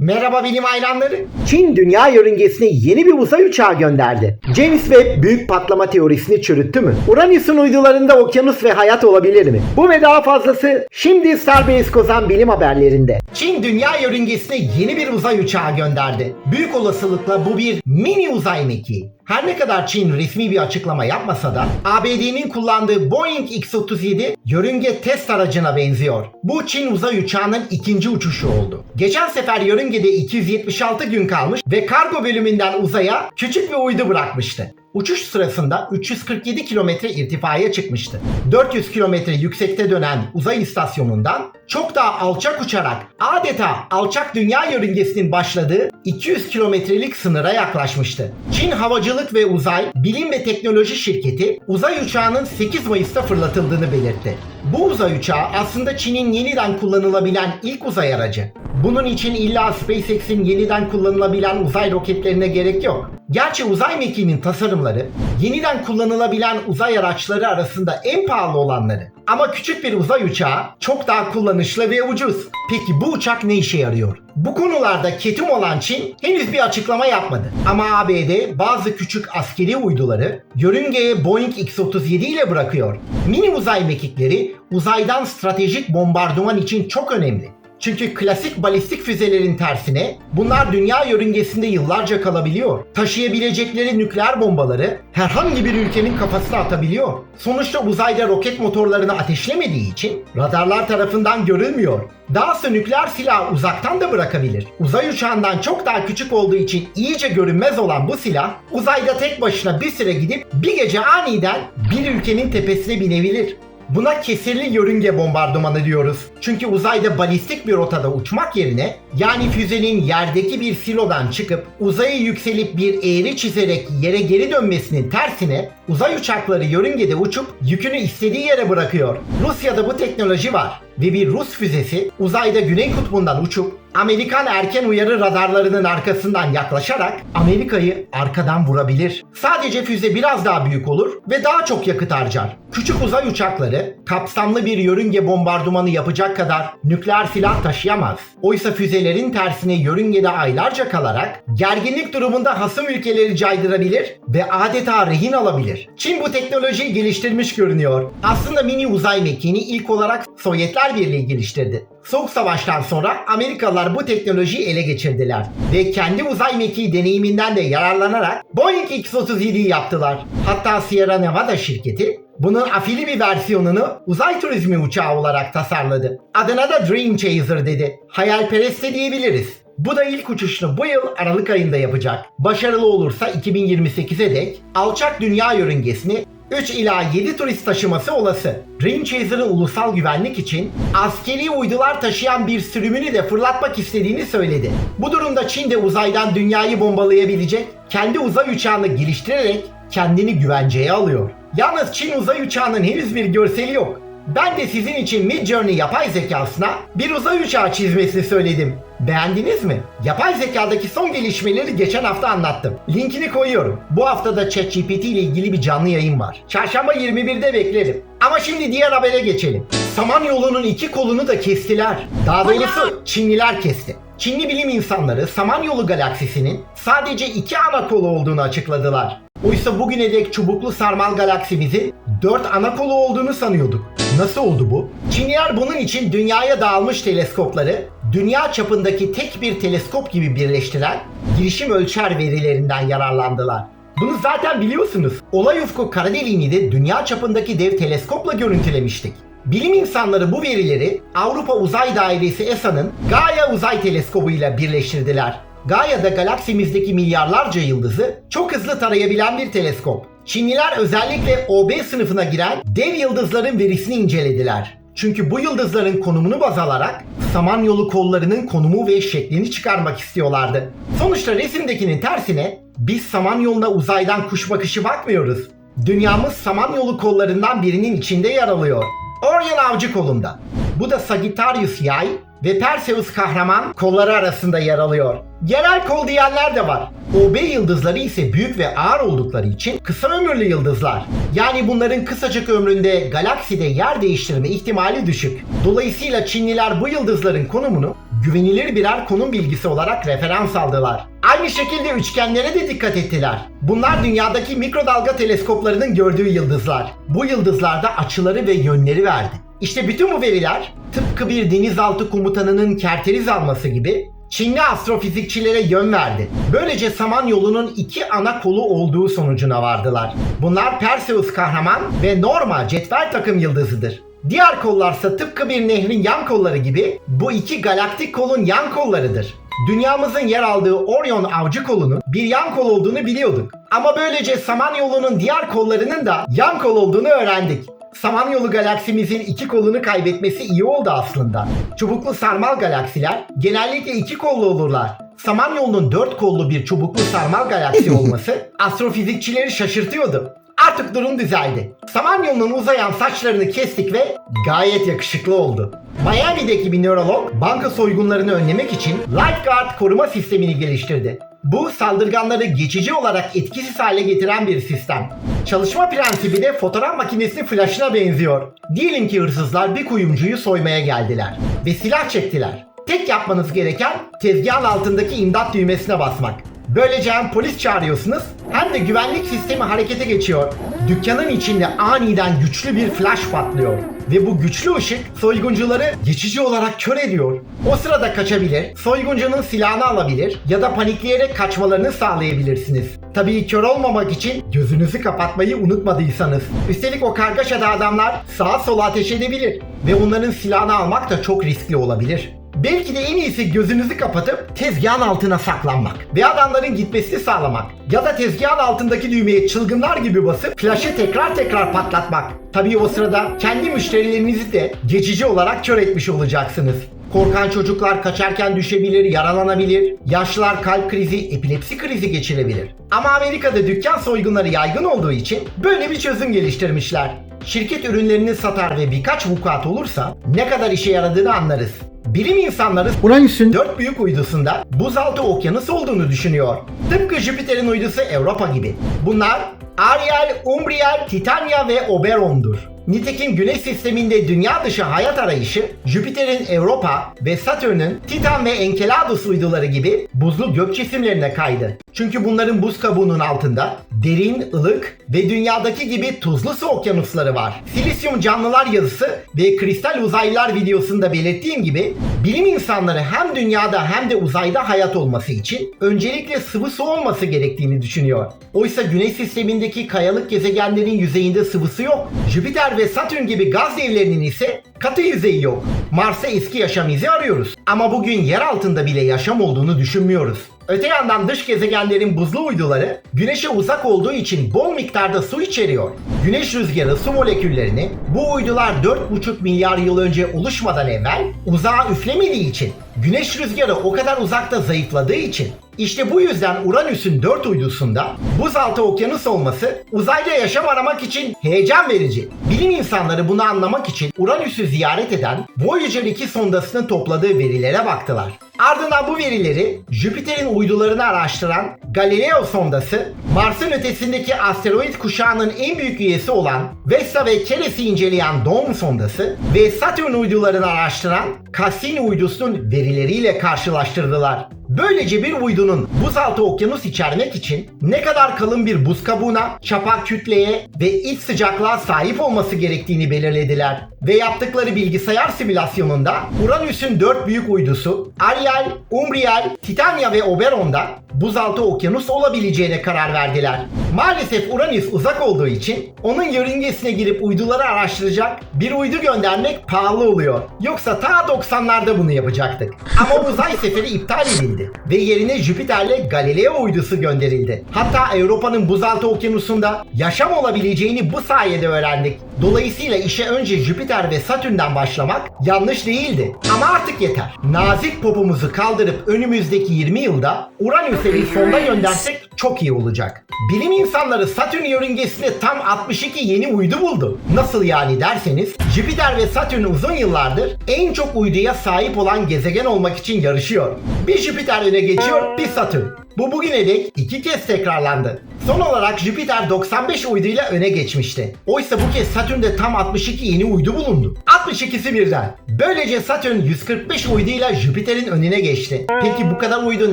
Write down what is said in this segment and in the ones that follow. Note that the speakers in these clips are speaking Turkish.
Merhaba bilim hayranları. Çin dünya yörüngesine yeni bir uzay uçağı gönderdi. James Webb büyük patlama teorisini çürüttü mü? Uranüs'ün uydularında okyanus ve hayat olabilir mi? Bu ve daha fazlası şimdi Starbase Kozan bilim haberlerinde. Çin dünya yörüngesine yeni bir uzay uçağı gönderdi. Büyük olasılıkla bu bir mini uzay mekiği. Her ne kadar Çin resmi bir açıklama yapmasa da ABD'nin kullandığı Boeing X-37 yörünge test aracına benziyor. Bu Çin uzay uçağının ikinci uçuşu oldu. Geçen sefer yörüngede 276 gün kalmış ve kargo bölümünden uzaya küçük bir uydu bırakmıştı. Uçuş sırasında 347 kilometre irtifaya çıkmıştı. 400 kilometre yüksekte dönen uzay istasyonundan çok daha alçak uçarak adeta alçak dünya yörüngesinin başladığı 200 kilometrelik sınıra yaklaşmıştı. Çin Havacılık ve Uzay Bilim ve Teknoloji Şirketi uzay uçağının 8 Mayıs'ta fırlatıldığını belirtti. Bu uzay uçağı aslında Çin'in yeniden kullanılabilen ilk uzay aracı. Bunun için illa SpaceX'in yeniden kullanılabilen uzay roketlerine gerek yok. Gerçi uzay mekiğinin tasarımları yeniden kullanılabilen uzay araçları arasında en pahalı olanları. Ama küçük bir uzay uçağı çok daha kullanışlı ve ucuz. Peki bu uçak ne işe yarıyor? Bu konularda ketum olan Çin henüz bir açıklama yapmadı. Ama ABD bazı küçük askeri uyduları yörüngeye Boeing X-37 ile bırakıyor. Mini uzay mekikleri uzaydan stratejik bombardıman için çok önemli. Çünkü klasik balistik füzelerin tersine bunlar dünya yörüngesinde yıllarca kalabiliyor. Taşıyabilecekleri nükleer bombaları herhangi bir ülkenin kafasına atabiliyor. Sonuçta uzayda roket motorlarını ateşlemediği için radarlar tarafından görülmüyor. Dahası nükleer silahı uzaktan da bırakabilir. Uzay uçağından çok daha küçük olduğu için iyice görünmez olan bu silah uzayda tek başına bir süre gidip bir gece aniden bir ülkenin tepesine binebilir. Buna kesirli yörünge bombardımanı diyoruz. Çünkü uzayda balistik bir rotada uçmak yerine yani füzenin yerdeki bir silodan çıkıp uzaya yükselip bir eğri çizerek yere geri dönmesinin tersine uzay uçakları yörüngede uçup yükünü istediği yere bırakıyor. Rusya'da bu teknoloji var ve bir Rus füzesi uzayda Güney Kutbu'ndan uçup Amerikan erken uyarı radarlarının arkasından yaklaşarak Amerika'yı arkadan vurabilir. Sadece füze biraz daha büyük olur ve daha çok yakıt harcar. Küçük uzay uçakları kapsamlı bir yörünge bombardımanı yapacak kadar nükleer silah taşıyamaz. Oysa füzelerin tersine yörüngede aylarca kalarak gerginlik durumunda hasım ülkeleri caydırabilir ve adeta rehin alabilir. Çin bu teknolojiyi geliştirmiş görünüyor. Aslında mini uzay mekiğini ilk olarak Sovyetler Birliği geliştirdi. Soğuk Savaş'tan sonra Amerikalılar bu teknolojiyi ele geçirdiler ve kendi uzay mekiği deneyiminden de yararlanarak Boeing X-37'yi yaptılar. Hatta Sierra Nevada şirketi bunun afili bir versiyonunu uzay turizmi uçağı olarak tasarladı. Adına da Dream Chaser dedi. Hayalperest de diyebiliriz. Bu da ilk uçuşunu bu yıl Aralık ayında yapacak. Başarılı olursa 2028'e dek alçak dünya yörüngesini 3 ila 7 turist taşıması olası. Dream Chaser'ın ulusal güvenlik için askeri uydular taşıyan bir sürümünü de fırlatmak istediğini söyledi. Bu durumda Çin de uzaydan dünyayı bombalayabilecek kendi uzay uçağını geliştirerek kendini güvenceye alıyor. Yalnız Çin uzay uçağının henüz bir görseli yok. Ben de sizin için Midjourney yapay zekasına bir uzay uçağı çizmesini söyledim. Beğendiniz mi? Yapay zekadaki son gelişmeleri geçen hafta anlattım. Linkini koyuyorum. Bu hafta da ChatGPT ile ilgili bir canlı yayın var. Çarşamba 21'de beklerim. Ama şimdi diğer habere geçelim. Samanyolu'nun iki kolunu da kestiler. Daha doğrusu Çinliler kesti. Çinli bilim insanları Samanyolu galaksisinin sadece iki ana kolu olduğunu açıkladılar. Oysa bugüne dek çubuklu sarmal galaksimizin 4 ana kolu olduğunu sanıyorduk. Nasıl oldu bu? Çinliler bunun için dünyaya dağılmış teleskopları dünya çapındaki tek bir teleskop gibi birleştiren girişim ölçer verilerinden yararlandılar. Bunu zaten biliyorsunuz. Olay ufku kara deliğini de dünya çapındaki dev teleskopla görüntülemiştik. Bilim insanları bu verileri Avrupa Uzay Dairesi ESA'nın Gaia Uzay Teleskobu ile birleştirdiler. Gaia'da galaksimizdeki milyarlarca yıldızı çok hızlı tarayabilen bir teleskop. Çinliler özellikle OB sınıfına giren dev yıldızların verisini incelediler. Çünkü bu yıldızların konumunu baz alarak Samanyolu kollarının konumu ve şeklini çıkarmak istiyorlardı. Sonuçta resimdekinin tersine biz Samanyolu'na uzaydan kuş bakışı bakmıyoruz. Dünyamız Samanyolu kollarından birinin içinde yer alıyor. Orion avcı kolunda. Bu da Sagittarius yay ve Perseus kahraman kolları arasında yer alıyor. Genel kol diyenler de var. OB yıldızları ise büyük ve ağır oldukları için kısa ömürlü yıldızlar. Yani bunların kısacık ömründe galakside yer değiştirme ihtimali düşük. Dolayısıyla Çinliler bu yıldızların konumunu güvenilir birer konum bilgisi olarak referans aldılar. Aynı şekilde üçgenlere de dikkat ettiler. Bunlar dünyadaki mikrodalga teleskoplarının gördüğü yıldızlar. Bu yıldızlarda açıları ve yönleri verdi. İşte bütün bu veriler tıpkı bir denizaltı komutanının kerteriz alması gibi Çinli astrofizikçilere yön verdi. Böylece Samanyolu'nun iki ana kolu olduğu sonucuna vardılar. Bunlar Perseus kahraman ve Norma cetvel takım yıldızıdır. Diğer kollarsa tıpkı bir nehrin yan kolları gibi bu iki galaktik kolun yan kollarıdır. Dünyamızın yer aldığı Orion avcı kolunun bir yan kol olduğunu biliyorduk. Ama böylece Samanyolu'nun diğer kollarının da yan kol olduğunu öğrendik. Samanyolu galaksimizin iki kolunu kaybetmesi iyi oldu aslında. Çubuklu sarmal galaksiler genellikle iki kollu olurlar. Samanyolu'nun dört kollu bir çubuklu sarmal galaksi olması astrofizikçileri şaşırtıyordu. Artık durum düzeldi. Samanyolu'nun uzayan saçlarını kestik ve gayet yakışıklı oldu. Miami'deki bir nörolog banka soygunlarını önlemek için Lifeguard koruma sistemini geliştirdi. Bu saldırganları geçici olarak etkisiz hale getiren bir sistem. Çalışma prensibi de fotoğraf makinesinin flaşına benziyor. Diyelim ki hırsızlar bir kuyumcuyu soymaya geldiler ve silah çektiler. Tek yapmanız gereken tezgahın altındaki imdat düğmesine basmak. Böylece hem polis çağırıyorsunuz hem de güvenlik sistemi harekete geçiyor. Dükkanın içinde aniden güçlü bir flash patlıyor. Ve bu güçlü ışık soyguncuları geçici olarak kör ediyor. O sırada kaçabilir, soyguncunun silahını alabilir ya da panikleyerek kaçmalarını sağlayabilirsiniz. Tabii kör olmamak için gözünüzü kapatmayı unutmadıysanız. Üstelik o kargaşada adamlar sağa sola ateş edebilir ve onların silahını almak da çok riskli olabilir. Belki de en iyisi gözünüzü kapatıp tezgahın altına saklanmak ve adamların gitmesini sağlamak. Ya da tezgahın altındaki düğmeye çılgınlar gibi basıp flaşı tekrar tekrar patlatmak. Tabii o sırada kendi müşterilerinizi de geçici olarak kör etmiş olacaksınız. Korkan çocuklar kaçarken düşebilir, yaralanabilir. Yaşlılar kalp krizi, epilepsi krizi geçirebilir. Ama Amerika'da dükkan soygunları yaygın olduğu için böyle bir çözüm geliştirmişler. Şirket ürünlerini satar ve birkaç vukuat olursa ne kadar işe yaradığını anlarız. Bilim insanları Uranüs'ün dört büyük uydusunda buzaltı okyanus olduğunu düşünüyor. Tıpkı Jüpiter'in uydusu Europa gibi. Bunlar Ariel, Umbriel, Titania ve Oberon'dur. Nitekim Güneş sisteminde dünya dışı hayat arayışı Jüpiter'in Europa ve Satürn'ün Titan ve Enceladus uyduları gibi buzlu gök cisimlerine kaydı. Çünkü bunların buz kabuğunun altında derin, ılık ve dünyadaki gibi tuzlu su okyanusları var. Silisyum canlılar yazısı ve kristal uzaylılar videosunda belirttiğim gibi bilim insanları hem dünyada hem de uzayda hayat olması için öncelikle sıvı su olması gerektiğini düşünüyor. Oysa Güneş sistemindeki kayalık gezegenlerin yüzeyinde sıvısı yok. Jüpiter ve Satürn gibi gaz devlerinin ise katı yüzeyi yok. Mars'ta eski yaşam izi arıyoruz. Ama bugün yer altında bile yaşam olduğunu düşünmüyoruz. Öte yandan dış gezegenlerin buzlu uyduları güneşe uzak olduğu için bol miktarda su içeriyor. Güneş rüzgarı su moleküllerini bu uydular 4,5 milyar yıl önce oluşmadan evvel uzağa üflemediği için güneş rüzgarı o kadar uzakta zayıfladığı için işte bu yüzden Uranüs'ün 4 uydusunda buzaltı okyanus olması uzayda yaşam aramak için heyecan verici. Bilim insanları bunu anlamak için Uranüs'ü ziyaret eden Voyager 2 sondasının topladığı verilere baktılar. Ardından bu verileri Jüpiter'in uydularını araştıran Galileo sondası, Mars'ın ötesindeki asteroid kuşağının en büyük üyesi olan Vesta ve Keres'i inceleyen Dawn sondası ve Satürn uydularını araştıran Cassini uydusunun verileriyle karşılaştırdılar. Böylece bir uydunun buzaltı okyanus içermek için ne kadar kalın bir buz kabuğuna, çapak kütleye ve iç sıcaklığa sahip olması gerektiğini belirlediler. Ve yaptıkları bilgisayar simülasyonunda Uranüs'ün dört büyük uydusu Ariel, Umbriel, Titania ve Oberon'da buzaltı okyanus olabileceğine karar verdiler. Maalesef Uranüs uzak olduğu için onun yörüngesine girip uyduları araştıracak bir uydu göndermek pahalı oluyor. Yoksa ta 90'larda bunu yapacaktık. Ama uzay seferi iptal edildi ve yerine Jüpiter'le Galileo uydusu gönderildi. Hatta Avrupa'nın buzaltı okyanusunda yaşam olabileceğini bu sayede öğrendik. Dolayısıyla işe önce Jüpiter ve Satürn'den başlamak yanlış değildi. Ama artık yeter. Nazik popumuzu kaldırıp önümüzdeki 20 yılda Uranüs'e bir sonda göndersek çok iyi olacak. Bilim insanları Satürn yörüngesinde tam 62 yeni uydu buldu. Nasıl yani derseniz Jüpiter ve Satürn uzun yıllardır en çok uyduya sahip olan gezegen olmak için yarışıyor. Bir Jüpiter öne geçiyor, bir Satürn. Bu bugüne dek iki kez tekrarlandı. Son olarak Jüpiter 95 uyduyla öne geçmişti. Oysa bu kez Satürn'de tam 62 yeni uydu bulundu. 62'si birden. Böylece Satürn 145 uyduyla Jüpiter'in önüne geçti. Peki bu kadar uydu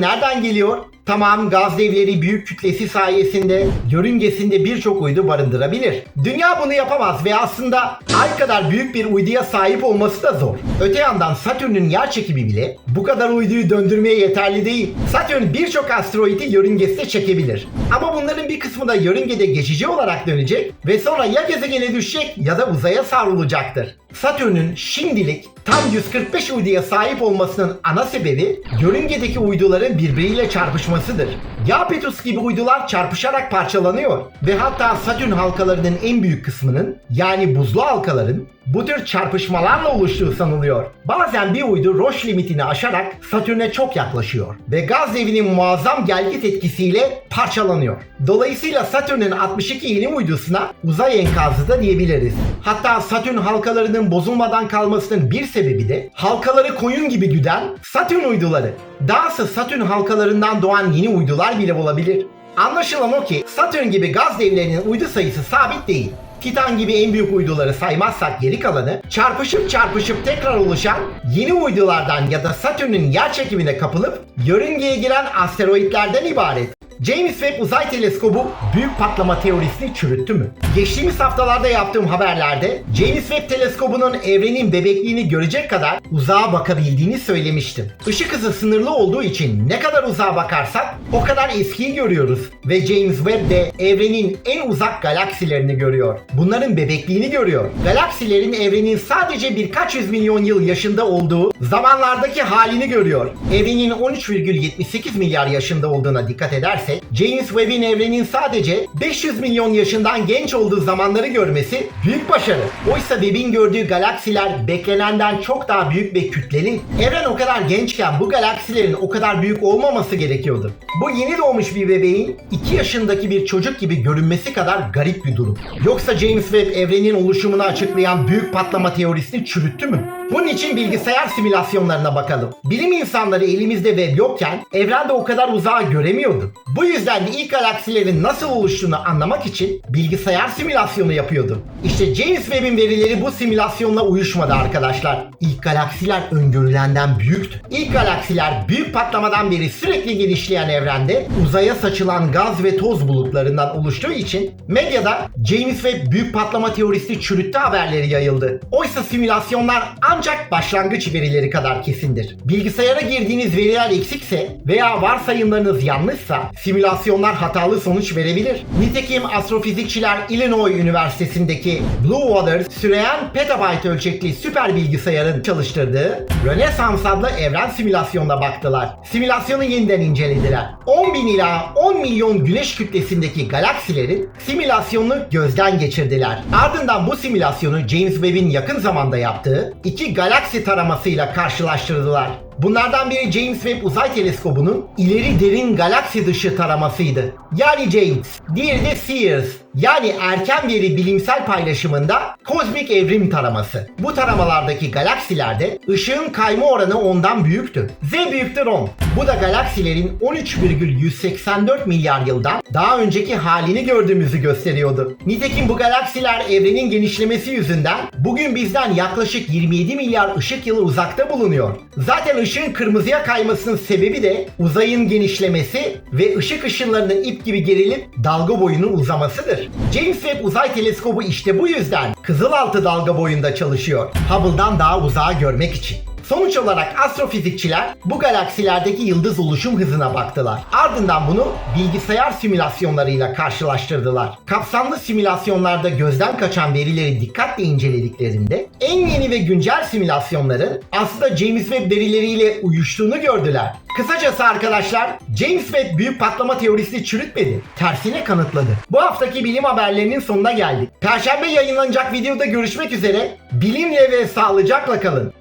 nereden geliyor? Tamam gaz devleri büyük kütlesi sayesinde yörüngesinde birçok uydu barındırabilir. Dünya bunu yapamaz ve aslında ay kadar büyük bir uyduya sahip olması da zor. Öte yandan Satürn'ün yer çekimi bile bu kadar uyduyu döndürmeye yeterli değil. Satürn birçok asteroidi yörüngesine çekebilir. Ama bunların bir kısmı da yörüngede geçici olarak dönecek ve sonra ya gezegene düşecek ya da uzaya savrulacaktır. Satürn'ün şimdilik tam 145 uyduya sahip olmasının ana sebebi yörüngedeki uyduların birbiriyle çarpışmasıdır. Iapetus gibi uydular çarpışarak parçalanıyor ve hatta Satürn halkalarının en büyük kısmının yani buzlu halkaların bu tür çarpışmalarla oluştuğu sanılıyor. Bazen bir uydu Roche limitini aşarak Satürn'e çok yaklaşıyor ve gaz devinin muazzam gelgit etkisiyle parçalanıyor. Dolayısıyla Satürn'ün 62 yeni uydusuna uzay enkazı da diyebiliriz. Hatta Satürn halkalarının bozulmadan kalmasının bir sebebi de halkaları koyun gibi güden Satürn uyduları. Dahası Satürn halkalarından doğan yeni uydular bile olabilir. Anlaşılan o ki Satürn gibi gaz devlerinin uydu sayısı sabit değil. Titan gibi en büyük uyduları saymazsak geri kalanı çarpışıp çarpışıp tekrar oluşan yeni uydulardan ya da Satürn'ün yer çekimine kapılıp yörüngeye giren asteroitlerden ibaret. James Webb Uzay Teleskobu büyük patlama teorisini çürüttü mü? Geçtiğimiz haftalarda yaptığım haberlerde James Webb Teleskobu'nun evrenin bebekliğini görecek kadar uzağa bakabildiğini söylemiştim. Işık hızı sınırlı olduğu için ne kadar uzağa bakarsak o kadar eskiyi görüyoruz ve James Webb de evrenin en uzak galaksilerini görüyor. Bunların bebekliğini görüyor. Galaksilerin evrenin sadece birkaç yüz milyon yıl yaşında olduğu zamanlardaki halini görüyor. Evrenin 13,78 milyar yaşında olduğuna dikkat edersek James Webb'in evrenin sadece 500 milyon yaşından genç olduğu zamanları görmesi büyük başarı. Oysa Webb'in gördüğü galaksiler beklenenden çok daha büyük ve kütleli. Evren o kadar gençken bu galaksilerin o kadar büyük olmaması gerekiyordu. Bu yeni doğmuş bir bebeğin 2 yaşındaki bir çocuk gibi görünmesi kadar garip bir durum. Yoksa James Webb evrenin oluşumunu açıklayan büyük patlama teorisini çürüttü mü? Bunun için bilgisayar simülasyonlarına bakalım. Bilim insanları elimizde web yokken evrende o kadar uzağa göremiyordu. Bu yüzden de ilk galaksilerin nasıl oluştuğunu anlamak için bilgisayar simülasyonu yapıyordu. İşte James Webb'in verileri bu simülasyonla uyuşmadı arkadaşlar. İlk galaksiler öngörülenden büyüktü. İlk galaksiler büyük patlamadan beri sürekli genişleyen evrende uzaya saçılan gaz ve toz bulutlarından oluştuğu için medyada James Webb büyük patlama teorisi çürüttü haberleri yayıldı. Oysa simülasyonlar ancak başlangıç verileri kadar kesindir. Bilgisayara girdiğiniz veriler eksikse veya varsayımlarınız yanlışsa simülasyonlar hatalı sonuç verebilir. Nitekim astrofizikçiler Illinois Üniversitesi'ndeki Blue Water süreyen petabyte ölçekli süper bilgisayarın çalıştırdığı Rönesans adlı evren simülasyonuna baktılar. Simülasyonu yeniden incelediler. 10 bin ila 10 milyon güneş kütlesindeki galaksilerin simülasyonunu gözden geçirdiler. Ardından bu simülasyonu James Webb'in yakın zamanda yaptığı iki galaksi taramasıyla karşılaştırdılar. Bunlardan biri James Webb Uzay Teleskobu'nun ileri derin galaksi dışı taramasıydı. Yani James. Diğeri de Sears. Yani erken veri bilimsel paylaşımında kozmik evrim taraması. Bu taramalardaki galaksilerde ışığın kayma oranı ondan büyüktü. Z büyüktür 10. Bu da galaksilerin 13,184 milyar yıldan daha önceki halini gördüğümüzü gösteriyordu. Nitekim bu galaksiler evrenin genişlemesi yüzünden bugün bizden yaklaşık 27 milyar ışık yılı uzakta bulunuyor. Zaten ışığın kırmızıya kaymasının sebebi de uzayın genişlemesi ve ışık ışınlarının ip gibi gerilip dalga boyunun uzamasıdır. James Webb Uzay Teleskobu işte bu yüzden kızılaltı dalga boyunda çalışıyor. Hubble'dan daha uzağa görmek için. Sonuç olarak astrofizikçiler bu galaksilerdeki yıldız oluşum hızına baktılar. Ardından bunu bilgisayar simülasyonlarıyla karşılaştırdılar. Kapsamlı simülasyonlarda gözden kaçan verileri dikkatle incelediklerinde en yeni ve güncel simülasyonların aslında James Webb verileriyle uyuştuğunu gördüler. Kısacası arkadaşlar James Webb büyük patlama teorisini çürütmedi. Tersine kanıtladı. Bu haftaki bilim haberlerinin sonuna geldik. Perşembe yayınlanacak videoda görüşmek üzere. Bilimle ve sağlıcakla kalın.